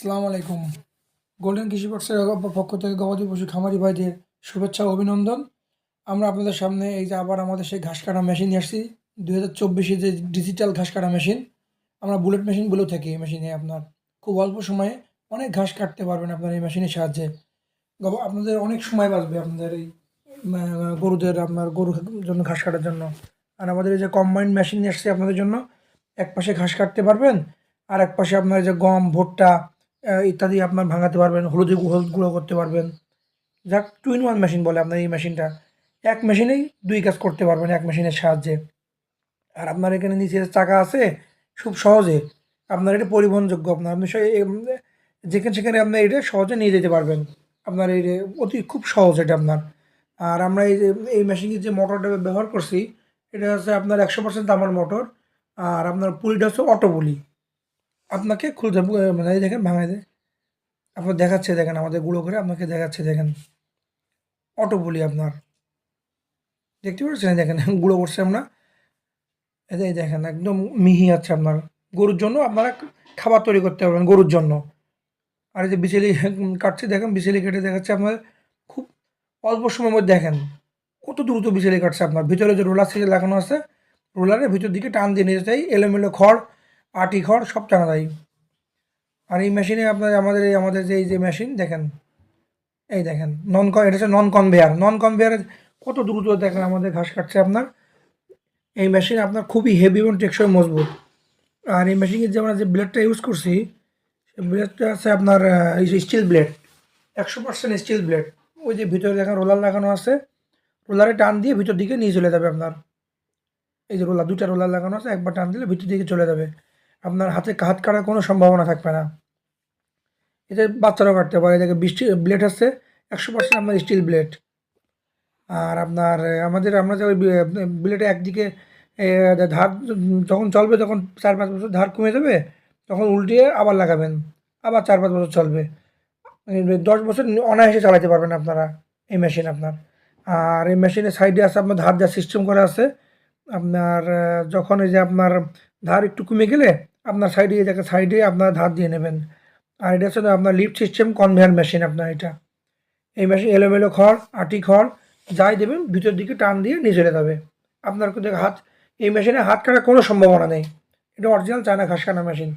আসসালামু আলাইকুম। গোল্ডেন কৃষি বক্সের পক্ষ থেকে গবাদি পশু খামারি ভাইদের শুভেচ্ছা ও অভিনন্দন। আমরা আপনাদের সামনে এই যে আবার আমাদের সেই ঘাস কাটা মেশিন নিয়ে আসছি। দু হাজার চব্বিশে যে ডিজিটাল ঘাস কাটা মেশিন, আমরা বুলেট মেশিন বলেও থাকি এই মেশিনে আপনার খুব অল্প সময়ে অনেক ঘাস কাটতে পারবেন আপনার এই মেশিনের সাহায্যে। আপনাদের অনেক সময় বাঁচবে আপনাদের এই গরুদের আপনার গরুর জন্য ঘাস কাটার জন্য। আর আমাদের এই যে কম্বাইন্ড মেশিন নিয়ে আসছে আপনাদের জন্য। এক পাশে ঘাস কাটতে পারবেন, আর এক পাশে আপনার যে গম, ভুট্টা ইত্যাদি আপনার ভাঙাতে পারবেন, হলুদ হলুদ গুঁড়ো করতে পারবেন। যাক, টু ইন ওয়ান মেশিন বলে আপনার এই মেশিনটা। এক মেশিনেই দুই কাজ করতে পারবেন এক মেশিনের সাহায্যে। আর আপনার এখানে নিচে চাকা আছে, খুব সহজে আপনার এটা পরিবহনযোগ্য আপনার। আপনি যেখানে সেখানে আপনার এটা সহজে নিয়ে যেতে পারবেন। আপনার এই অতি খুব সহজ এটা আপনার। আর আমরা এই যে, এই মেশিনের যে মোটরটা ব্যবহার করছি, এটা হচ্ছে আপনার একশো পার্সেন্ট আমার মোটর। আর আপনার পুলিটা হচ্ছে অটো পুলি। আপনাকে খুলতে মানে দেখেন ভাঙাই দেয় আপনার দেখাচ্ছে, দেখেন, আমাদের গুঁড়ো করে আপনাকে দেখাচ্ছে, দেখেন। অটো বলি আপনার। দেখতে পাচ্ছেন দেখেন, গুঁড়ো করছে আমরা। এই দেখেন, একদম মিহি আছে আপনার। গরুর জন্য আপনারা খাবার তৈরি করতে পারবেন গরুর জন্য। আর এই যে বিচেলি কাটছে, দেখেন, বিচেলি কেটে দেখাচ্ছে আপনার খুব অল্প সময়ের মধ্যে দেখেন, কত দ্রুত বিচেলি কাটছে আপনার। ভিতরে যে রোলার সিজে লাগানো আছে, রোলারের ভিতর দিকে টান দিয়ে নিয়ে যায় এলোমেলো খড়। আটি খড় সব টানা দেয়। আর এই মেশিনে আপনার আমাদের এই আমাদের যে এই যে মেশিন, দেখেন। এই দেখেন নন এটা হচ্ছে নন কনভেয়ার নন কনভেয়ারে কত দ্রুত দেখেন আমাদের ঘাস কাটছে আপনার। এই মেশিন আপনার খুবই হেভি এবং টেকসই মজবুত। আর এই মেশিনের যে আমরা যে ব্লেডটা ইউজ করছি, সেই ব্লেডটা আছে আপনার এই স্টিল ব্লেড একশো পার্সেন্ট স্টিল ব্লেড ওই যে ভিতরে দেখেন রোলার লাগানো আছে। রোলারে টান দিয়ে ভিতর দিকে নিয়ে চলে যাবে আপনার। এই যে রোলার দুটা রোলার লাগানো আছে, একবার টান দিলে ভিতর দিকে চলে যাবে। আপনার হাতে হাত কাটার কোনো সম্ভাবনা থাকবে না। এতে বাচ্চারাও কাটতে পারে। এটাকে বৃষ্টি ব্লেড আছে, একশো পার্সেন্ট আপনার স্টিল ব্লেড আর আপনার, আমাদের, আমরা যে ব্লেডে একদিকে ধার যখন চলবে, তখন চার পাঁচ বছর ধার কমে যাবে, তখন উল্টিয়ে আবার লাগাবেন। আবার চার পাঁচ বছর চলবে। দশ বছর অনায়াসে চালাতে পারবেন আপনারা, এই মেশিন আপনার। আর এই মেশিনের সাইডে আছে আপনার ধার দেওয়ার সিস্টেম করা আছে, আপনার যখন এই যে আপনার ধার একটু কমে গেলে আপনার সাইডে জায়গায় সাইডে আপনার ধার দিয়ে নেবেন। আর এটা হচ্ছে আপনার লিফট সিস্টেম কনভেয়ার মেশিন আপনার এটা। এই মেশিন এলোমেলো খড়, আটি খড়, যাই দেবেন, ভিতর দিকে টান দিয়ে নিয়ে চলে যাবে। আপনার কিন্তু হাত, এই মেশিনে হাত কাটার কোনো সম্ভাবনা নেই। এটা অরিজিনাল চায়না ঘাস কাটা মেশিন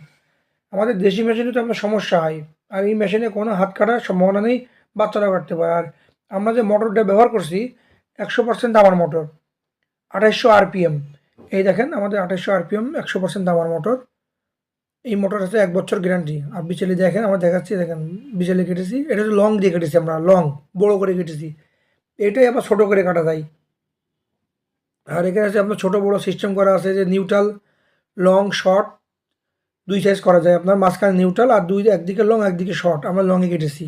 আমাদের দেশি মেশিনে তো আপনার সমস্যা হয়। আর এই মেশিনে কোনো হাত কাটার সম্ভাবনা নেই বাচ্চারা কাটতে পারে। আর আমরা যে মোটরটা ব্যবহার করছি, একশো পার্সেন্ট দামার মোটর আঠাইশশো আরপিএম এই দেখেন, আমাদের আঠাইশশো আরপিএম একশো পার্সেন্ট দামার মোটর এই মোটর আছে এক বছর গ্যারান্টি আর বিচেলি দেখেন, আমরা দেখাচ্ছি, দেখেন, বিচেলি কেটেছি। এটা হচ্ছে লং দিয়ে কেটেছি আমরা লং বড়ো করে কেটেছি। এটাই আবার ছোটো করে কাটা যায়। আর এখানে আছে আপনার ছোটো বড়ো সিস্টেম করা আছে যে নিউট্রাল লং শর্ট দুই সাইজ করা যায়। আপনার মাঝখানে নিউট্রাল আর দুই একদিকে লং একদিকে শর্ট আমরা লংয়ে কেটেছি।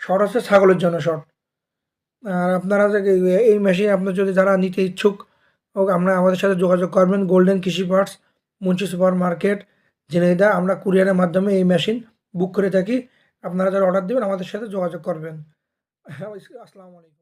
শর্ট হচ্ছে ছাগলের জন্য শর্ট আর আপনারা এই- মেশিন আপনার যদি যারা নিতে ইচ্ছুক আমরা আমাদের সাথে যোগাযোগ করবেন। গোল্ডেন কৃষি parts Munshi super market Jhenaida আমরা কুরিয়ারের মাধ্যমে এই মেশিন বুক করে থাকি। আপনারা যারা অর্ডার দেবেন, আমাদের সাথে যোগাযোগ করবেন। হ্যাঁ আসসালামু আলাইকুম।